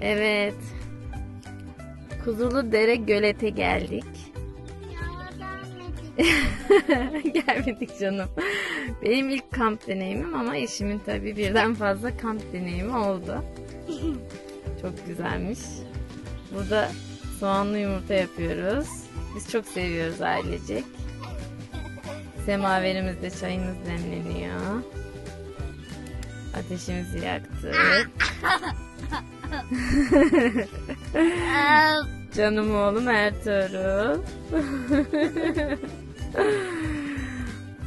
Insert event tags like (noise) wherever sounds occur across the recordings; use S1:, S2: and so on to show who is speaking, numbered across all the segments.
S1: Evet. Kuzulu Dere Gölet'e geldik. (laughs) Gelmedik canım. Benim ilk kamp deneyimim ama eşimin tabii birden fazla kamp deneyimi oldu. Çok güzelmiş. Burada soğanlı yumurta yapıyoruz. Biz çok seviyoruz ailecek. Semaverimizde çayımız demleniyor. Ateşimizi yaktık. (laughs) Canım oğlum Ertuğrul. (laughs)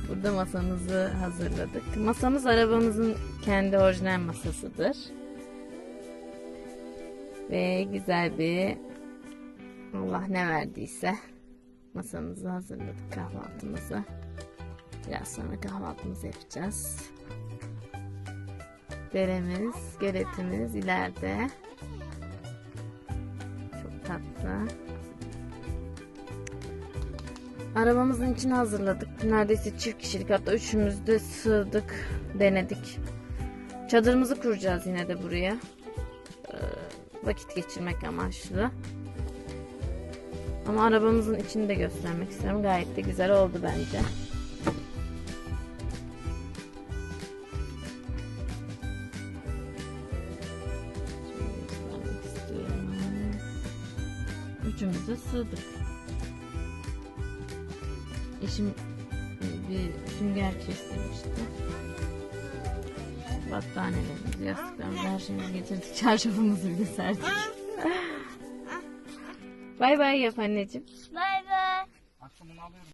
S1: Burada masamızı hazırladık. Masamız arabamızın kendi orijinal masasıdır. Ve güzel bir Allah ne verdiyse masamızı hazırladık kahvaltımızı. Biraz sonra kahvaltımızı yapacağız. Deremiz, göletimiz ileride. Çok tatlı. Arabamızın içini hazırladık. Neredeyse çift kişilik hatta üçümüz de sığdık, denedik. Çadırımızı kuracağız yine de buraya. Ee, vakit geçirmek amaçlı. Ama arabamızın içini de göstermek istiyorum. Gayet de güzel oldu bence. Üçümüz de sığdık. Eşim e, bir sünger kestirmişti. Battaniyelerimizi, yastıklarımızı, her şeyimizi getirdik. (laughs) Çarşafımızı bile serdik. bay bay yap anneciğim.
S2: Bay bay.